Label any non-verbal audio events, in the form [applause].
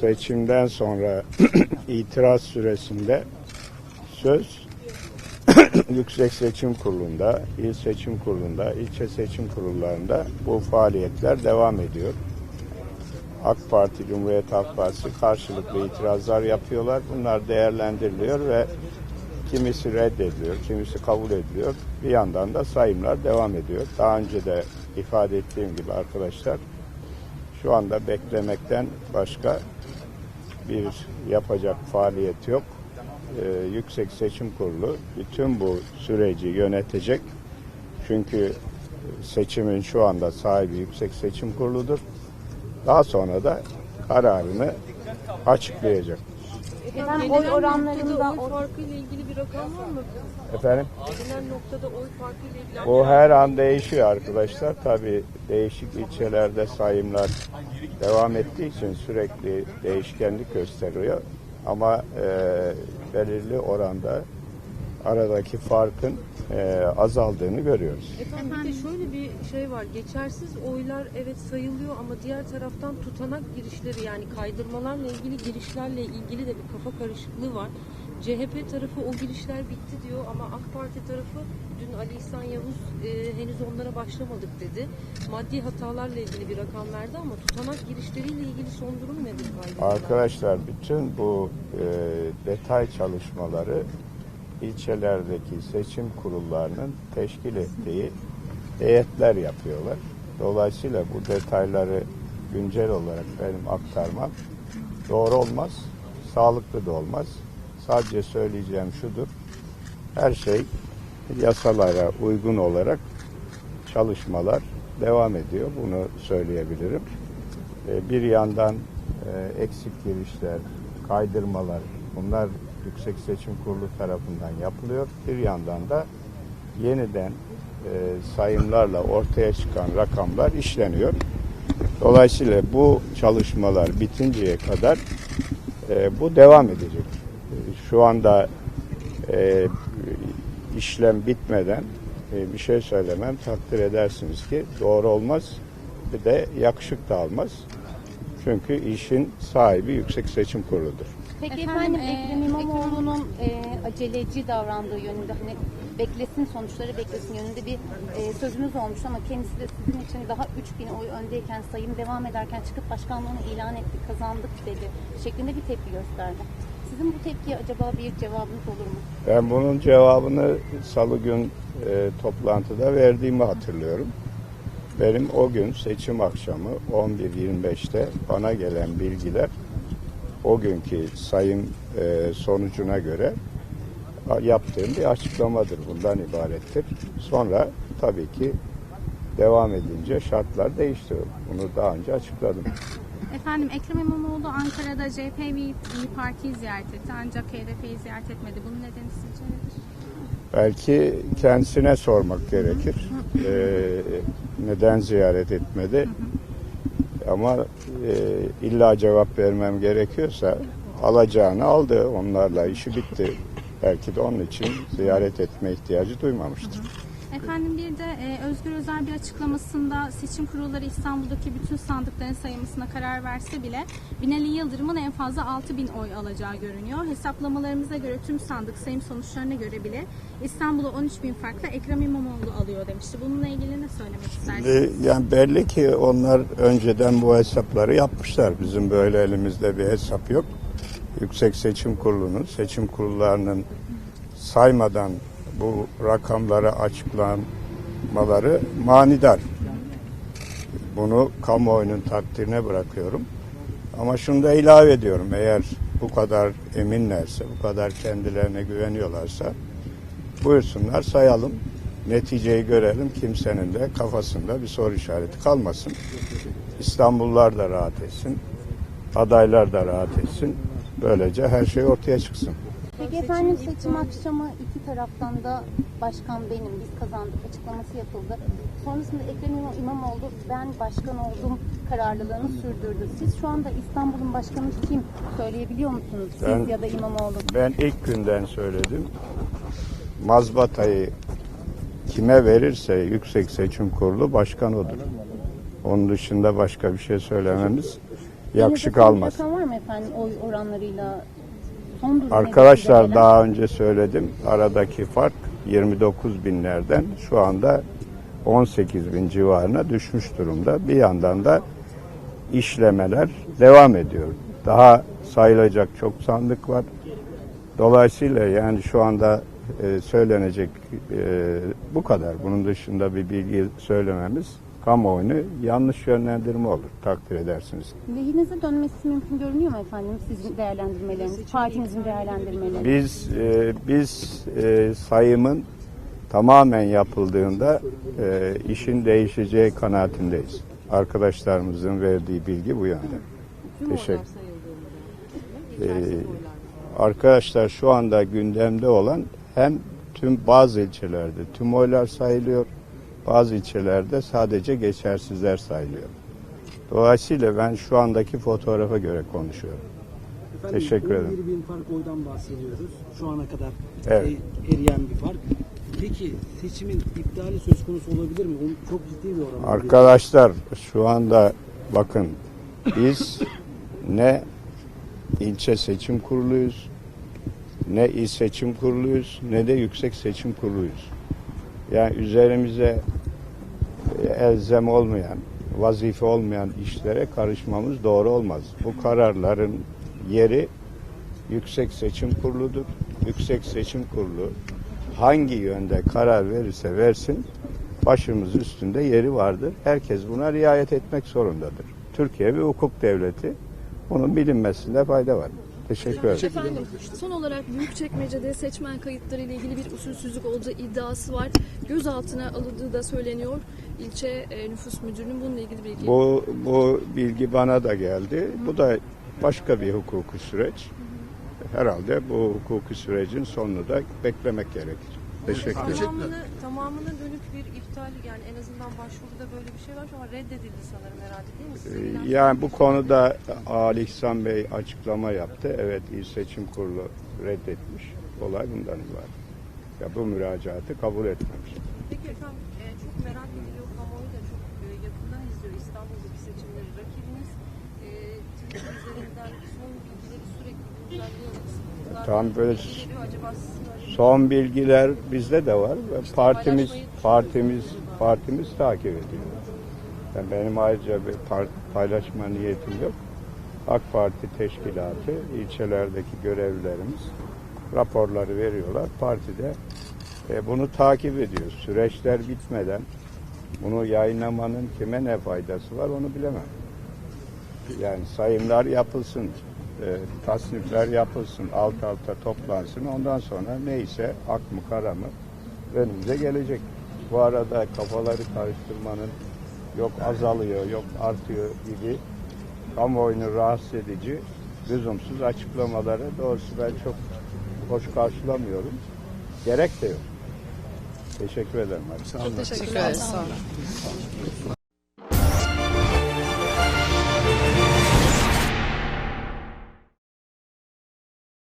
seçimden sonra [clears throat] itiraz süresinde söz [clears throat] Yüksek Seçim Kurulu'nda, İl Seçim Kurulu'nda, ilçe seçim kurullarında bu faaliyetler devam ediyor. AK Parti, Cumhuriyet Halk Partisi karşılıklı itirazlar yapıyorlar. Bunlar değerlendiriliyor ve kimisi reddediliyor, kimisi kabul ediliyor. Bir yandan da sayımlar devam ediyor. Daha önce de ifade ettiğim gibi arkadaşlar şu anda beklemekten başka bir yapacak faaliyet yok. Ee, Yüksek Seçim Kurulu bütün bu süreci yönetecek. Çünkü seçimin şu anda sahibi Yüksek Seçim Kurulu'dur. Daha sonra da kararını açıklayacak. Efendim oy oranlarında oy farkı ile ilgili bir rakam var mı? Efendim? Noktada oy farkı ile ilgili Bu her an değişiyor arkadaşlar. Tabii değişik ilçelerde sayımlar devam ettiği için sürekli değişkenlik gösteriyor. Ama e, belirli oranda aradaki farkın e, azaldığını görüyoruz. Efendim bir de şöyle bir şey var. Geçersiz oylar evet sayılıyor ama diğer taraftan tutanak girişleri yani kaydırmalarla ilgili girişlerle ilgili de bir kafa karışıklığı var. CHP tarafı o girişler bitti diyor ama AK Parti tarafı dün Ali İhsan Yavuz e, henüz onlara başlamadık dedi. Maddi hatalarla ilgili bir rakam verdi ama tutanak girişleriyle ilgili son durum nedir kaydırmalar? Arkadaşlar bütün bu e, detay çalışmaları ilçelerdeki seçim kurullarının teşkil ettiği heyetler yapıyorlar. Dolayısıyla bu detayları güncel olarak benim aktarmam doğru olmaz, sağlıklı da olmaz. Sadece söyleyeceğim şudur. Her şey yasalara uygun olarak çalışmalar devam ediyor. Bunu söyleyebilirim. E, Bir yandan e, eksik girişler, kaydırmalar bunlar Yüksek Seçim Kurulu tarafından yapılıyor. Bir yandan da yeniden e, sayımlarla ortaya çıkan rakamlar işleniyor. Dolayısıyla bu çalışmalar bitinceye kadar e, bu devam edecek. Şu anda e, işlem bitmeden e, bir şey söylemem takdir edersiniz ki doğru olmaz bir de yakışık da almaz. Çünkü işin sahibi Yüksek Seçim Kurulu'dur. Peki Efendim, efendim, e, Ekrem İmamoğlu'nun e, aceleci davrandığı yönünde hani beklesin sonuçları beklesin yönünde bir e, sözünüz olmuş ama kendisi de sizin için daha 3000 oy öndeyken sayım devam ederken çıkıp başkanlığını ilan etti kazandık dedi şeklinde bir tepki gösterdi. Sizin bu tepkiye acaba bir cevabınız olur mu? Ben bunun cevabını salı gün e, toplantıda verdiğimi hatırlıyorum. Benim o gün seçim akşamı 11.25'te bana gelen bilgiler o günkü sayım e, sonucuna göre yaptığım bir açıklamadır. Bundan ibarettir. Sonra tabii ki devam edince şartlar değişti. Bunu daha önce açıkladım. Efendim Ekrem İmamoğlu Ankara'da CHP ve İYİ Parti'yi ziyaret etti ancak HDP'yi ziyaret etmedi. Bunun nedeni sizce nedir? Belki kendisine sormak gerekir. Ee, neden ziyaret etmedi? Ama e, illa cevap vermem gerekiyorsa alacağını aldı. Onlarla işi bitti. Belki de onun için ziyaret etme ihtiyacı duymamıştır. Efendim bir de e, Özgür Özel bir açıklamasında seçim kurulları İstanbul'daki bütün sandıkların sayılmasına karar verse bile Binali Yıldırım'ın en fazla 6 bin oy alacağı görünüyor. Hesaplamalarımıza göre tüm sandık sayım sonuçlarına göre bile İstanbul'u 13 bin farkla Ekrem İmamoğlu alıyor demişti. Bununla ilgili ne söylemek istersiniz? Yani belli ki onlar önceden bu hesapları yapmışlar. Bizim böyle elimizde bir hesap yok. Yüksek Seçim Kurulu'nun, seçim kurullarının saymadan bu rakamları açıklamaları manidar. Bunu kamuoyunun takdirine bırakıyorum. Ama şunu da ilave ediyorum. Eğer bu kadar eminlerse, bu kadar kendilerine güveniyorlarsa buyursunlar sayalım. Neticeyi görelim. Kimsenin de kafasında bir soru işareti kalmasın. İstanbullular da rahat etsin. Adaylar da rahat etsin. Böylece her şey ortaya çıksın. Peki efendim seçim akşamı iki taraftan da başkan benim biz kazandık açıklaması yapıldı. Sonrasında Ekrem İmam- İmamoğlu ben başkan oldum kararlılığını sürdürdü. Siz şu anda İstanbul'un başkanı kim söyleyebiliyor musunuz? Siz Ben- ya da İmamoğlu. Ben ilk günden söyledim. Mazbatayı kime verirse Yüksek Seçim Kurulu başkan odur. Onun dışında başka bir şey söylememiz yakışık Elinizde almaz. rakam var mı efendim oy oranlarıyla? Arkadaşlar daha önce söyledim aradaki fark 29 binlerden şu anda 18 bin civarına düşmüş durumda. Bir yandan da işlemeler devam ediyor. Daha sayılacak çok sandık var. Dolayısıyla yani şu anda e, söylenecek e, bu kadar. Bunun dışında bir bilgi söylememiz kamuoyunu yanlış yönlendirme olur takdir edersiniz. Lehinize dönmesi mümkün görünüyor mu efendim sizin değerlendirmeleriniz, partinizin değerlendirmeleri? Biz e, biz e, sayımın tamamen yapıldığında e, işin değişeceği kanaatindeyiz. Arkadaşlarımızın verdiği bilgi bu yönde. Teşekkür-. Ee. Arkadaşlar şu anda gündemde olan hem tüm bazı ilçelerde tüm oylar sayılıyor, bazı ilçelerde sadece geçersizler sayılıyor. Dolayısıyla ben şu andaki fotoğrafa göre konuşuyorum. Efendim, Teşekkür ederim. 11 bin fark oydan bahsediyoruz. Şu ana kadar Evet. e, eriyen bir fark. Peki seçimin iptali söz konusu olabilir mi? O çok ciddi bir oran. Arkadaşlar şu anda bakın biz ne ilçe seçim kuruluyuz, ne il seçim kuruluyuz, ne de yüksek seçim kuruluyuz. Yani üzerimize e, elzem olmayan, vazife olmayan işlere karışmamız doğru olmaz. Bu kararların yeri Yüksek Seçim Kurulu'dur. Yüksek Seçim Kurulu hangi yönde karar verirse versin başımız üstünde yeri vardır. Herkes buna riayet etmek zorundadır. Türkiye bir hukuk devleti. Bunun bilinmesinde fayda var. Teşekkür ederim. Efendim son olarak Büyükçekmece'de seçmen kayıtları ile ilgili bir usulsüzlük olduğu iddiası var. Gözaltına alındığı da söyleniyor. İlçe e, nüfus müdürünün bununla ilgili bilgi. Bu, bu bilgi bana da geldi. Bu da başka bir hukuki süreç. Herhalde bu hukuki sürecin sonunu da beklemek gerekir. Teşekkür ederim. Tamamını, tamamına dönük bir iptal yani en azından başvuruda böyle bir şey var ama reddedildi sanırım herhalde değil mi? Size Ee, Yani bu konuda Ali İhsan Bey açıklama yaptı. Evet İl Seçim Kurulu reddetmiş. Olay bundan ibaret. Ya bu müracaatı kabul etmemiş. Peki efendim e, çok merak ediliyor kamuoyu da çok e, yakından izliyor İstanbul'daki seçimleri. Rakibiniz e, Twitter üzerinden son. Sıkıntılar Tam böyle Son bilgiler bizde de var ve partimiz partimiz partimiz takip ediyor. Yani benim ayrıca bir paylaşma niyetim yok. AK Parti teşkilatı ilçelerdeki görevlilerimiz raporları veriyorlar. Partide e, bunu takip ediyor. Süreçler bitmeden bunu yayınlamanın kime ne faydası var onu bilemem. Yani sayımlar yapılsın, e, tasnifler yapılsın, alt alta toplansın. Ondan sonra neyse ak mı kara mı önümüze gelecek. Bu arada kafaları karıştırmanın yok azalıyor, yok artıyor gibi kamuoyunu rahatsız edici lüzumsuz açıklamaları doğrusu ben çok hoş karşılamıyorum. Gerek de yok. Teşekkür ederim. Teşekkürler. Sağ olun.